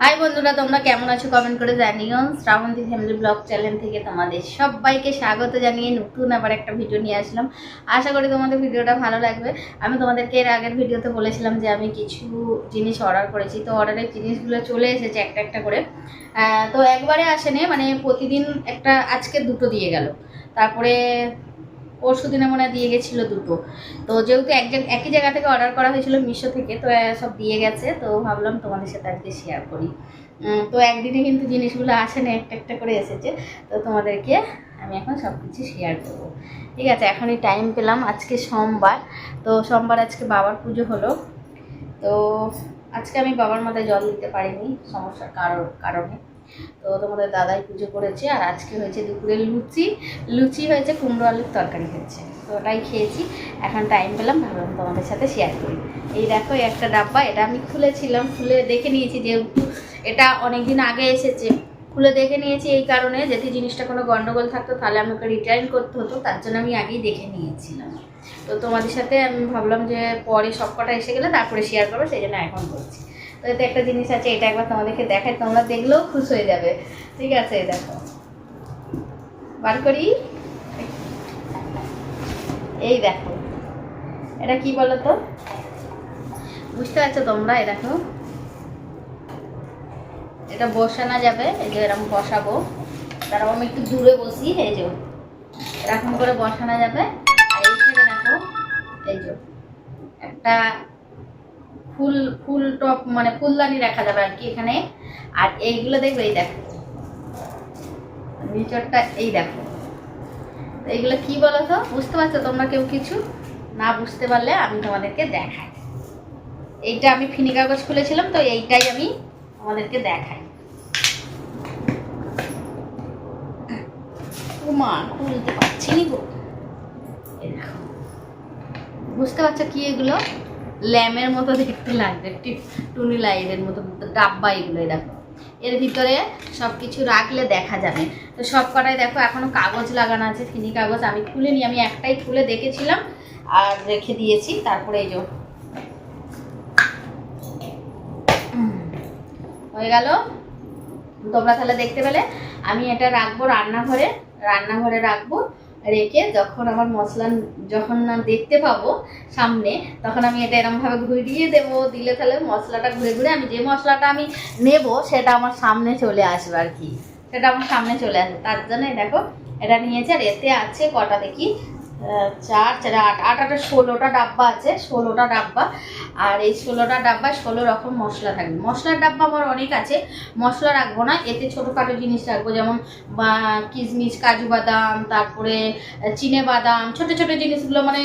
High বন্ধুরা, তোমরা কেমন আছো? কমেন্ট করে জানিও। শ্রাবন্তী ফ্যামিলি ব্লগ চ্যানেল থেকে তোমাদের সবাইকে স্বাগত জানিয়ে নতুন আবার একটা ভিডিও নিয়ে আসলাম। আশা করি তোমাদের ভিডিওটা ভালো লাগবে। আমি তোমাদেরকে এর আগের ভিডিওতে বলেছিলাম যে আমি কিছু জিনিস অর্ডার করেছি। তো অর্ডারের জিনিসগুলো চলে এসেছে একটা একটা করে। তো একবারে আসেনি মানে প্রতিদিন একটা, আজকে দুটো দিয়ে গেল। তারপরে পরশু দিনে মনে দিয়ে গেছিল দুটো। তো যেহেতু এক একই জায়গা থেকে অর্ডার করা হয়েছিল মিশো থেকে, তো সব দিয়ে গেছে। তো ভাবলাম তোমাদের সাথে আজকে শেয়ার করি। তো একদিনে কিন্তু জিনিসগুলো আসে না, একটা একটা করে এসেছে। তো তোমাদেরকে আমি এখন সব কিছু শেয়ার করব। ঠিক আছে, এখনই টাইম পেলাম। আজকে সোমবার। তো সোমবার আজকে বাবার পুজো হলো। তো আজকে আমি বাবার মাথায় জল দিতে পারিনি, সমস্যার কারোর কারণে। তো তোমাদের দাদাই পুজো করেছে, আর আজকে হয়েছে দুপুরে লুচি। লুচি হয়েছে, কুমড়ো আলুর তরকারি হয়েছে। তো ওটাই খেয়েছি। এখন টাইম পেলাম, ভাবলাম তোমাদের সাথে শেয়ার করি। এই দেখো একটা ডাব্বা, এটা আমি খুলেছিলাম, খুলে দেখে নিয়েছি যেহেতু এটা অনেক দিন আগে এসেছে। খুলে দেখে নিয়েছি এই কারণে, যদি জিনিসটা কোনো গন্ডগোল থাকতো, তাহলে আমাকে রিটার্ন করতে হতো, তার জন্য আমি আগেই দেখে নিয়েছিলাম। তো তোমাদের সাথে আমি ভাবলাম যে পরে সব কটা এসে গেলে তারপরে শেয়ার করব, সেই জন্য এখন করছি তো এতে একটা জিনিস আছে, এটা একবার তোমাদেরকে দেখাই, তোমরা দেখলেও খুশ হয়ে যাবে। ঠিক আছে, এই দেখো। বার করি। এই দেখো। এটা কি বলো তো বুঝতে পারছ তোমরা, এই দেখো। এটা বসানো যাবে, এই যে এরকম বসাবো। তারপর আমি একটু দূরে বসি, এই যে। এরকম করে বসানো যাবে। এইখানে দেখো, এই যে। একটা ফুল ফুল টপ মানে ফুলদানি রাখা যাবে আর কি এখানে। আর এইগুলো দেখবে, এই দেখো। নিচরটা এই দেখো। এইগুলো কি বলো তো বুঝতে পারছ তোমরা কেউ কিছু? না বুঝতে পারলে আমি তোমাদেরকে দেখাই। এইটা আমি ফিনি কাগজ খুলেছিলাম, তো এইটাই আমি আমাদেরকে দেখাই। উমা, খুলতে পারছি বুঝতে পারছ কি এগুলো? ল্যামের মতো দেখতে লাগবে টুনি লাইটের মতো ডাব্বা এগুলো, এই দেখো। এর ভিতরে সব কিছু রাখলে দেখা যাবে। তো সব কটাই দেখো, এখনও কাগজ লাগানো আছে, ফিনি কাগজ। আমি খুলে খুলিনি আমি একটাই খুলে দেখেছিলাম আর রেখে দিয়েছি, তারপরে এই যে। হয়ে গেল। তোমরা তাহলে দেখতে পেলে, আমি এটা রাখব রান্নাঘরে রান্নাঘরে রাখব। রেখে যখন আমার মশলা যখন না দেখতে পাবো সামনে, তখন আমি এটা এরমভাবে ঘুরিয়ে দেবো, দিলে তাহলে মশলাটা ঘুরে ঘুরে আমি যে মশলাটা আমি নেব, সেটা আমার সামনে চলে আসবে আর কি। সেটা আমার সামনে চলে আসবে। তার জন্য দেখো, এটা নিয়েছে আর এতে আছে কটা দেখি? চার চার, আট আট, আটা ষোলোটা ডাব্বা আছে, ষোলোটা ডাব্বা। আর এই ষোলোটা ডাব্বায় ষোলো রকম মশলা থাকবে। মশলার ডাব্বা আমার অনেক আছে, মশলা রাখব না, এতে ছোটোখাটো জিনিস রাখব, যেমন কিশমিশ, কাজু বাদাম, তারপরে চিনে বাদাম, ছোটো ছোটো জিনিসগুলো মানে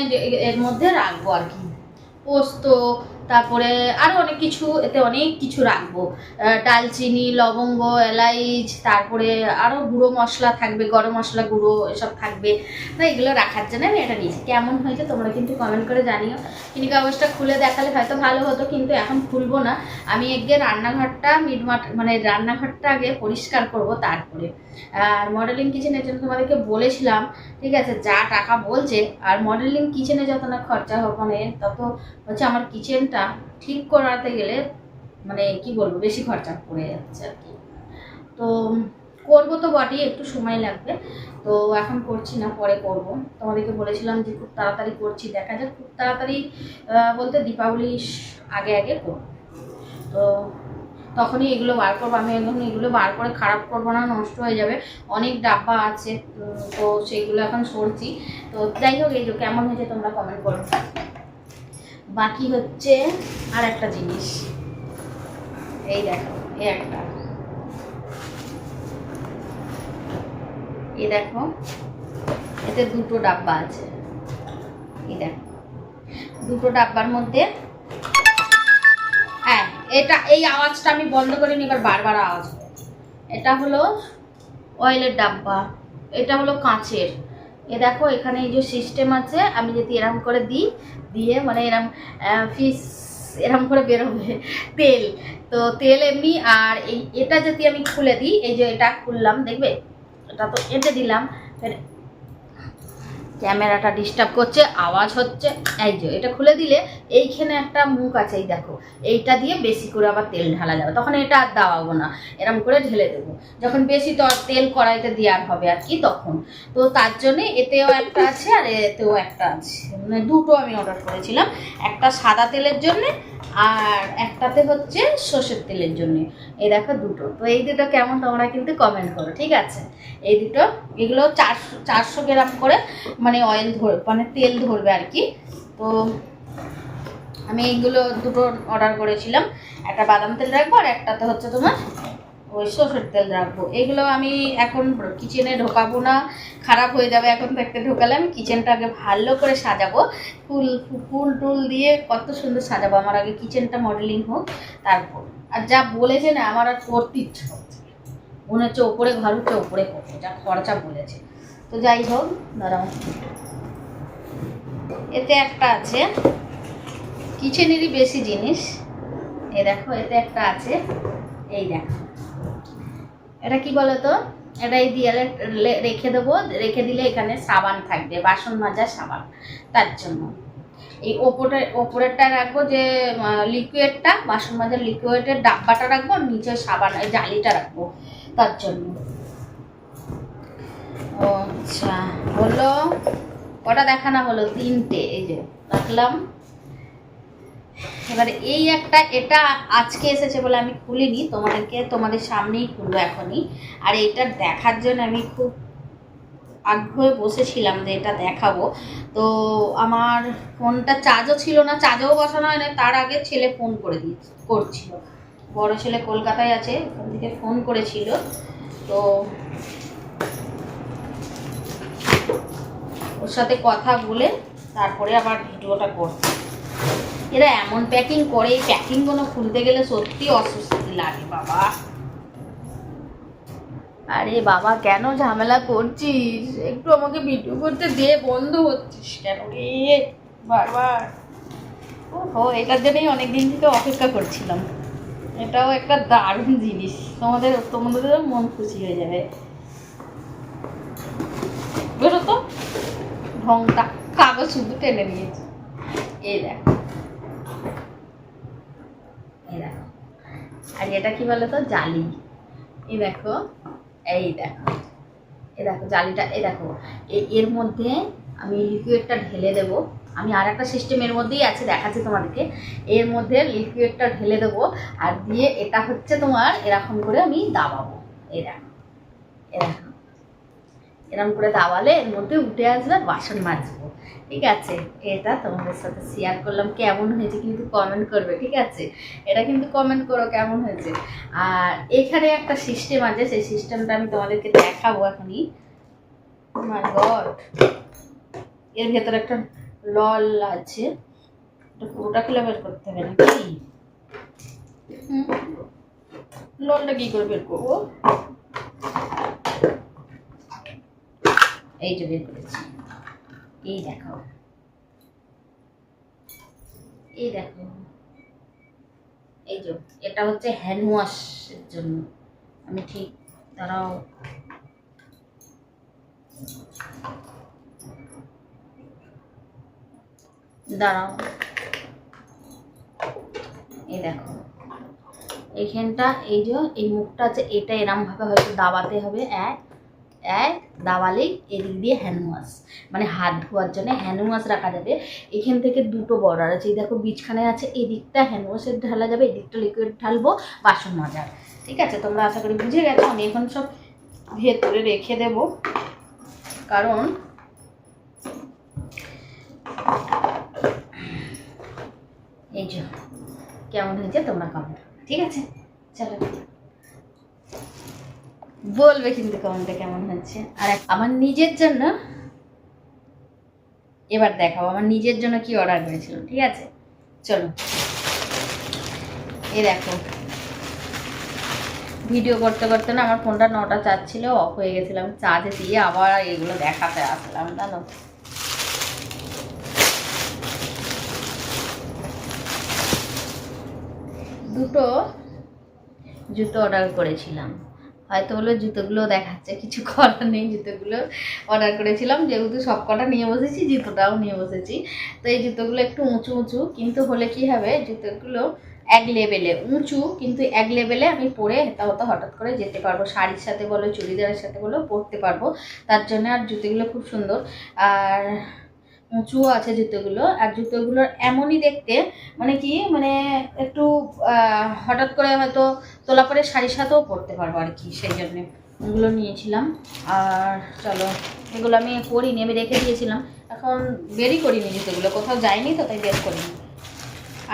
এর মধ্যে রাখব আর কি। পোস্ত তারপরে আরও অনেক কিছু, এতে অনেক কিছু রাখব। ডালচিনি লবঙ্গ, এলাইচ, তারপরে আরও গুঁড়ো মশলা থাকবে, গরম মশলা গুঁড়ো এসব থাকবে। তো এগুলো রাখার জন্য আমি এটা নিয়েছি। কেমন হয়েছে তোমরা কিন্তু কমেন্ট করে জানিও। কিন্তু কাগজটা খুলে দেখালে হয়তো ভালো হতো, কিন্তু এখন খুলবো না। আমি একগে রান্নাঘরটা মিটমাট মানে রান্নাঘরটা আগে পরিষ্কার করব তারপরে। আর মডেলিং কিচেনের জন্য তোমাদেরকে বলেছিলাম, ঠিক আছে, যা টাকা বলছে, আর মডেলিং কিচেনে যত না খরচা হবে মানে তত হচ্ছে আমার কিচেনটা ঠিক করাতে গেলে মানে কি বলব, বেশি খরচা পড়ে যাচ্ছে আর কি। তো করব তো বটি একটু সময় লাগবে। তো এখন করছি না, পরে করব। তোমাদেরকে বলেছিলাম যে খুব তাড়াতাড়ি করছি, দেখা যাক খুব তাড়াতাড়ি বলতে দীপাবলির আগে আগে করব। তো তখনই এগুলো বার করব, আমি এখন এগুলো বার করে খারাপ করব না, নষ্ট হয়ে যাবে। অনেক ডাব্বা আছে তো সেইগুলো এখন সরছি। তো যাই হোক, এই যে কেমন হয়েছে তোমরা কমেন্ট করো। বাকি হচ্ছে আর একটা জিনিস। এই দেখো, এই একটা। এই দেখো, এতে দুটো ডাব্বা আছে। এই দেখো, দুটো ডাব্বার মধ্যে হ্যাঁ এটা, এই আওয়াজটা আমি বন্ধ করে নি এবার বারবার আওয়াজ। এটা হলো অয়েলের ডাব্বা, এটা হলো কাঁচের। এ দেখো, এখানে এই যে সিস্টেম আছে, আমি যদি এরম করে দিই, দিয়ে মানে এরম ফিস এরম করে বেরোবে তেল। তো তেল এমনি, আর এই, এটা যদি আমি খুলে দিই, এই যে এটা খুললাম, দেখবে? এটা তো এঁটে দিলাম ক্যামেরাটা ডিস্টার্ব করছে, আওয়াজ হচ্ছে, এই যে, এটা খুলে দিলে এইখানে একটা মুখ আছে, এই দেখো, এইটা দিয়ে বেশি করে আবার তেল ঢালা যাবে, তখন এটা আর দাওয়াবো না, এরম করে ঢেলে দেবো। যখন বেশি তো তেল কড়াইতে দেওয়ার হবে আর কি তখন। তো তার জন্যে এতেও একটা আছে আর এতেও একটা আছে। মানে দুটো আমি অর্ডার করেছিলাম, একটা সাদা তেলের জন্যে আর একটাতে হচ্ছে সর্ষের তেলের জন্য। এই দেখো দুটো। তো এই দুটো কেমন তোমরা কিন্তু কমেন্ট করো, ঠিক আছে? এই দুটো, এগুলো চারশো চারশো গ্রাম করে মানে অয়েল ধর মানে তেল ধরবে আর কি। তো আমি এইগুলো দুটো অর্ডার করেছিলাম। একটা বাদাম তেল রাখব আর একটাতে হচ্ছে তোমার ওই সর্ষের তেল রাখব। এগুলো আমি এখন কিচেনে ঢোকাবো না। খারাপ হয়ে যাবে এখন দেখতে ঢোকালে আমি কিচেনটা আগে ভালো করে সাজাবো। ফুল ফুল টুল দিয়ে কত সুন্দর সাজাবো। আমার আগে কিচেনটা মডেলিং হোক, তারপর। আর যা বলেছে না, আমার আর করতে ইচ্ছে হচ্ছে মনে হচ্ছে ওপরে ঘর হচ্ছে ওপরে করব, যা খরচা বলেছে। তো যাই হোক, দাঁড়াও। এতে একটা আছে। কিচেনেরই বেশি জিনিস। এ দেখো, এতে একটা আছে। এই দেখো। এটা কি বলো তো এটা এই দিয়ালে রেখে দেবো। রেখে দিলে এখানে সাবান থাকবে, বাসন মাজার সাবান। তার জন্য। এই ওপরে, ওপরেরটা রাখব যে লিকুইডটা বাসন মাজার লিকুইডের ডাব্বাটা রাখব নিচে সাবান জালিটা রাখব। তার জন্য। আচ্ছা হলো, কটা দেখানো হলো? তিনটে, এই যে, রাখলাম। এবারে এই একটা, এটা আজকে এসেছে বলে আমি খুলিনি, তোমাদেরকে, তোমাদের সামনেই খুলবো এখনই। আর এটা দেখার জন্য আমি খুব আগ্রহে বসেছিলাম যে এটা দেখাবো। তো আমার ফোনটা চার্জও ছিল না চার্জও বসানো হয় না তার আগে ছেলে ফোন করে দিয়ে করছিল। বড় ছেলে কলকাতায় আছে ওখান থেকে ফোন করেছিল। তো ওর সাথে কথা বলে তারপরে আবার ভিডিওটা করছি। এরা এমন প্যাকিং করে এই প্যাকিংগুলো খুলতে গেলে সত্যি অস্বস্তি লাগে বাবা। আরে বাবা কেন ঝামেলা করছিস? একটু আমাকে ভিডিও করতে দে বন্ধ হচ্ছিস কেন রে? বারবার। এটার জন্যই অনেক দিন থেকে অপেক্ষা করছিলাম। এটাও একটা দারুণ জিনিস। তোমাদের তোমাদের মন খুশি হয়ে যাবে। বেরো তো ঢংটা কাগজ শুধু টেনে নিয়েছি। এই দেখো এই দেখো আর এটা কি বলো তো জালি। এই দেখো এই দেখো এ দেখো, জালিটা এ দেখো। এর মধ্যে আমি লিকুইডটা ঢেলে দেবো। আমি আর একটা সিস্টেমের মধ্যেই আছে, দেখাচ্ছি তোমাদেরকে। এর মধ্যে লিকুইডটা ঢেলে দেবো আর দিয়ে এটা হচ্ছে তোমার এরকম করে আমি দাবাবো। এই দেখো এ দেখো। এরকম করে দাবালে এর মধ্যে উঠে আসবে আর বাসন মাজবো। ঠিক আছে? এটা তোমাদের সাথে শেয়ার করলাম কেমন হয়েছে কিন্তু কমেন্ট করবে, ঠিক আছে? এটা কিন্তু কমেন্ট করো কেমন হয়েছে। আর এখানে একটা সিস্টেম আছে, সেই সিস্টেমটা আমি তোমাদেরকে দেখাবো এখনই। গড এর ভেতরে একটা লল আছে। পুরোটা খুলে বের করতে হবে নাকি। ললটা কি করে বের করব? এই যে বের করেছি। এই দেখো। এই দেখো। এই যে, এটা হচ্ছে হ্যান্ড ওয়াশের জন্য। আমি ঠিক, দাঁড়াও। দাঁড়াও। এই দেখো। এইখানটা, এই যে, এই মুখটা আছে এটা এরমভাবে হয়তো দাবাতে হবে, এক। এক দাবালেই এদিক দিয়ে হ্যান্ড ওয়াশ মানে হাত ধোয়ার জন্য হ্যান্ড ওয়াশ রাখা যাবে। এখান থেকে দুটো বর্ডার আছে। এই দেখো বীজখানে আছে, এই দিকটা হ্যান্ড ওয়াশের ঢালা যাবে, এই দিকটা লিকুইড ঢালবো, বাসন মাজার। ঠিক আছে? তোমরা আশা করি বুঝে গেছো। আমি এখন সব ভেতরে রেখে দেব। কারণ এই যে, কেমন হয়েছে তোমরা কমেন্ট ঠিক আছে? চলো। বলবে কিন্তু কমেন্টে কেমন হচ্ছে। আর আমার নিজের জন্য এবার দেখাবো আমার নিজের জন্য কি অর্ডার করেছিলাম ঠিক আছে? চলো। এ দেখো। ভিডিও করতে করতে না আমার ফোনটা নটা চার্জ ছিল অফ হয়ে গেছিলাম চার্জে দিয়ে আবার এগুলো দেখাতে আসলাম, জানো? দুটো জুতো অর্ডার করেছিলাম। হয়তো বলে জুতোগুলো দেখাচ্ছে, কিছু করার নেই, জুতোগুলো অর্ডার করেছিলাম, যেহেতু সব কটা নিয়ে বসেছি, জুতোটাও নিয়ে বসেছি। তো এই জুতোগুলো একটু উঁচু উঁচু, কিন্তু হলে কি হবে, জুতোগুলো এক লেভেলে উঁচু কিন্তু এক লেভেলে আমি পরে হেতা হতা হঠাৎ করে যেতে পারব, শাড়ির সাথে বলো, চুড়িদারের সাথে বলো, পরতে পারব। তার জন্য আর জুতোগুলো খুব সুন্দর। আর উঁচুও আছে জুতোগুলো। আর জুতোগুলোর এমনই দেখতে মানে কি মানে একটু হঠাৎ করে হয়তো তোলা পরে শাড়ির সাথেও পরতে পারব আর কি, সেই জন্যে এগুলো নিয়েছিলাম। আর চলো, এগুলো আমি করিনি আমি রেখে দিয়েছিলাম। এখন বেরই করিনি জুতোগুলো, কোথাও যাইনি তো, তাই বের করিনি।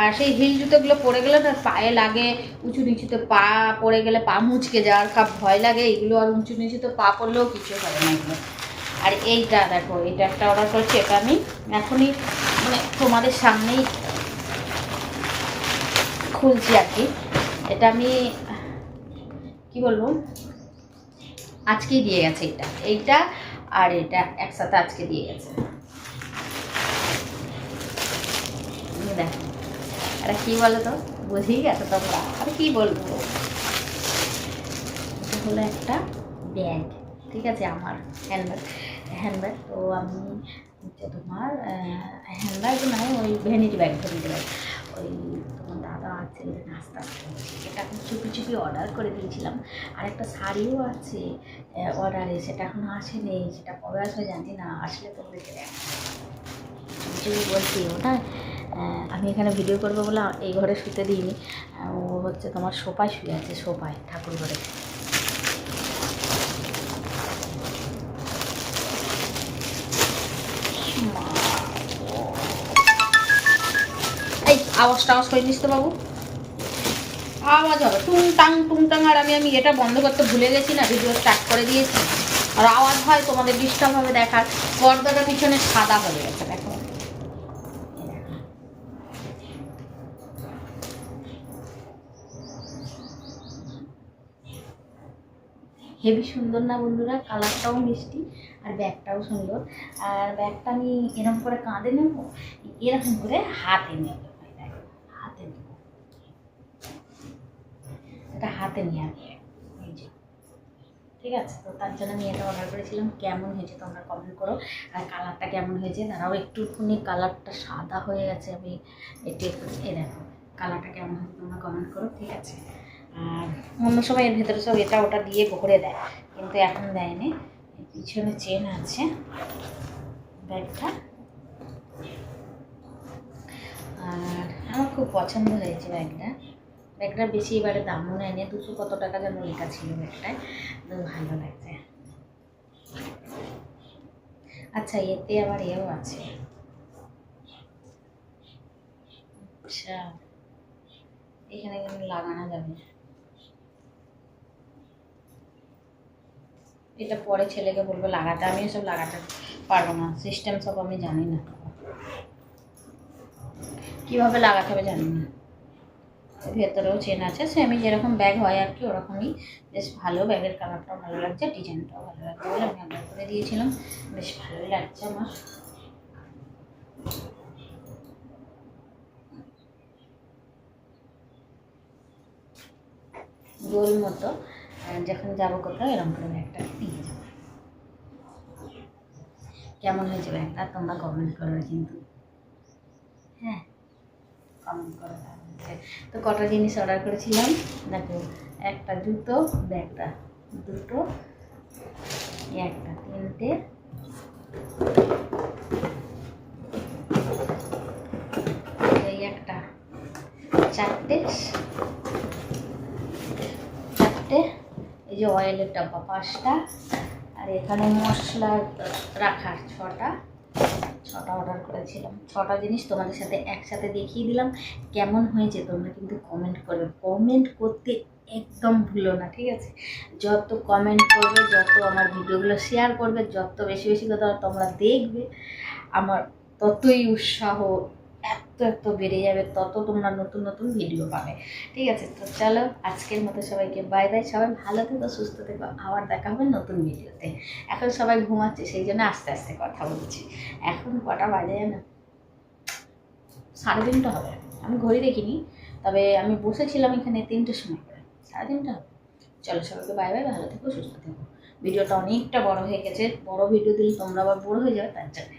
আর সেই হিল জুতোগুলো পরে গেলে না পায়ে লাগে, উঁচু নিচুতে পা পড়ে গেলে পা মুচকে যাওয়ার খাপ ভয় লাগে, এগুলো আর উঁচু নিচুতে পা পড়লেও কিছু হবে না এগুলো। আর এইটা দেখো, এটা একটা অর্ডার করেছি, এটা আমি এখনই মানে তোমাদের সামনেই খুলছি আর কি। এটা আমি, কি বলব? আজকেই দিয়ে গেছে এটা। এইটা আর এটা একসাথে আজকে দিয়ে গেছে। দেখো। এটা কি বলো তো বুঝেই গেছো তোমরা। আর কি বলব? এটা হলো একটা ব্যাগ ঠিক আছে? আমার হ্যান্ডব্যাগ হ্যান্ডব্যাগ তো আমি হচ্ছে তোমার হ্যান্ডব্যাগ নয় ওই ভ্যানিটি ব্যাগ ভ্যানিটি ব্যাগ ওই তোমার দাদা আছে, নাস্তা এটা আমি চুপি চুপি অর্ডার করে দিয়েছিলাম। আর একটা শাড়িও আছে অর্ডারে সেটা এখনও আসেনি। সেটা কবে আসবে জানি না, আসলে তোমাদেরকে দেখ বলছি, ওটা আমি এখানে ভিডিও করব বলে এই ঘরে শুতে দিইনি। ও হচ্ছে তোমার সোফায় শুয়ে আছে, সোফায় ঠাকুর ঘরে আওয়াজ টাওয়াজ করে নিস তো বাবু। আওয়াজ হবে। টুং টাং টুং টাং আর আমি আমি এটা বন্ধ করতে ভুলে গেছি না ভিডিও স্টার্ট করে দিয়েছি। আর আওয়াজ হয় তোমাদের ডিস্টার্ব হবে দেখার। পর্দাটা পিছনে সাদা হয়ে গেছে, দেখো। হেভি সুন্দর না বন্ধুরা? কালারটাও মিষ্টি, আর ব্যাগটাও সুন্দর। আর ব্যাগটা আমি এরকম করে কাঁধে নেব, এরকম করে হাতে নেব এই দেখো, হাতে নেব এটা হাতে নিয়ে আমি ঠিক আছে? তো তার জন্য আমি এটা অর্ডার করেছিলাম। কেমন হয়েছে তোমরা কমেন্ট করো। আর কালারটা কেমন হয়েছে দাঁড়াও একটুখানি কালারটা সাদা হয়ে গেছে। আমি একটু একটু এই দেখো কালারটা কেমন হয়েছে তোমরা কমেন্ট করো। ঠিক আছে? আর অন্য সময় এর ভেতরে সব এটা ওটা দিয়ে ভরে দেয়। কিন্তু এখন দেয়নি। পিছনে চেন আছে। ব্যাগটা। আর আমার খুব পছন্দ হয়েছে ব্যাগটা। ব্যাগটা বেশি এবারে দামও নেয়নি, দুশো কত টাকা যেন লেখা ছিল ব্যাগটায় ভালো লাগছে। আচ্ছা এতে আবার এও আছে। আচ্ছা এখানে কিন্তু লাগানো যাবে? এটা পরে ছেলেকে বলব লাগাতে, আমি সব লাগাতে পারব না সিস্টেম সব আমি জানি না। কীভাবে লাগাতে হবে জানি না। ভেতরেও চেন আছে। সে আমি যেরকম ব্যাগ হয় আর কি, ওরকমই বেশ ভালো ব্যাগের কালারটাও ভালো লাগছে ডিজাইনটাও ভালো লাগছে বলে আমি অর্ডার করে দিয়েছিলাম। বেশ ভালোই লাগছে আমার। গোল মতো যখন যাব কোথাও, এরকম করে ব্যাগটা নিয়ে যাব। কেমন হয়েছে ব্যাগটা তোমরা কমেন্ট করো কিন্তু। হ্যাঁ কমেন্ট করো কেমন তো কটা জিনিস অর্ডার করেছিলাম? দেখো, একটা জুতো, ব্যাগটা। দুটো, একটা, তিনটে। এই একটা, চারটে। চারটে। এই যে অয়েলের ডাব্বা, পাঁচটা। আর এখানে মশলা রাখার ছটা। ছটা অর্ডার করেছিলাম। ছটা জিনিস তোমাদের সাথে একসাথে দেখিয়ে দিলাম, কেমন হয়েছে তোমরা কিন্তু কমেন্ট করবে। কমেন্ট করতে একদম ভুলো না, ঠিক আছে? যত কমেন্ট করবে, যত আমার ভিডিওগুলো শেয়ার করবে, যত বেশি বেশি কথা তোমরা দেখবে, আমার ততই উৎসাহ এত এত বেড়ে যাবে, তত তোমরা নতুন নতুন ভিডিও পাবে। ঠিক আছে, তো চলো, আজকের মতো সবাইকে বাই বাই সবাই ভালো থেকো, সুস্থ থেকো, আবার দেখা হবে নতুন ভিডিওতে এখন সবাই ঘুমাচ্ছে, সেই জন্য আস্তে আস্তে কথা বলছি। এখন কটা বাজে না সাড়ে তিনটা হবে। আমি ঘড়ি দেখিনি, তবে আমি বসেছিলাম এখানে তিনটের সময় করে। সাড়ে তিনটা হবে। চলো, সবাইকে বাই বাই ভালো থেকো, সুস্থ থেকো। ভিডিওটা অনেকটা বড় হয়ে গেছে, বড় ভিডিও দিলে তোমরা আবার বড় হয়ে যাবে, তার জন্য।